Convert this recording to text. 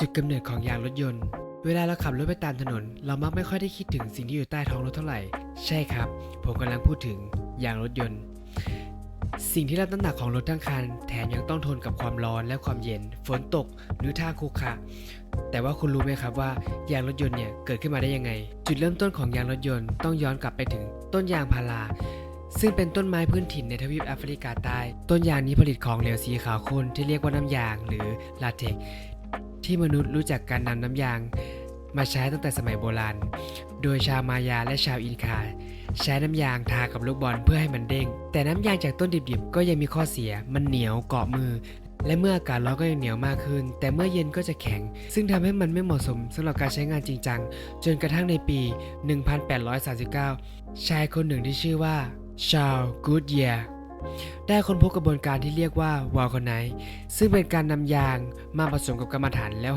จุดกำเนิดของยางรถยนต์ เวลาเราขับรถไปตามถนน เรามักไม่ค่อยได้คิดถึงสิ่งที่อยู่ใต้ท้องรถเท่าไหร่ ใช่ครับ ผมกำลังพูดถึงยางรถยนต์ สิ่งที่รับน้ำหนักของรถทั้งคัน แถมยังต้องทนกับความร้อนและความเย็น ฝนตกหรือท่าคุกคะแต่ว่าคุณรู้ไหมครับว่ายางรถยนต์เนี่ยเกิดขึ้นมาได้ยังไง จุดเริ่มต้นของยางรถยนต์ต้องย้อนกลับไปถึงต้นยางพาราซึ่งเป็นต้นไม้พื้นถิ่นในทวีปแอฟริกาใต้ ต้นยางนี้ผลิตของเหลวสีขาวข้นที่เรียกว่าน้ำยางหรือลาเท็ก ที่มนุษย์รู้จักการนำน้ำยาง มาใช้ตั้งแต่สมัยโบราณ โดยชาวมายาและชาวอินคา ใช้น้ำยางทากับลูกบอลเพื่อให้มันเด้ง แต่น้ำยางจากต้นดิบๆ ก็ยังมีข้อเสีย มันเหนียวเกาะมือ และเมื่ออากาศร้อนก็ยังเหนียวมากขึ้น แต่เมื่อเย็นก็จะแข็ง ซึ่งทำให้มันไม่เหมาะสมสำหรับการใช้งานจริงจัง จนกระทั่งในปี 1839 ชายคนหนึ่งที่ชื่อว่าชาลกูดเยีย ได้ค้นพบกระบวนการที่เรียกว่าวาลคอนไนซึ่งเป็นการนำยางมาผสมกับกรรมฐานแล้ว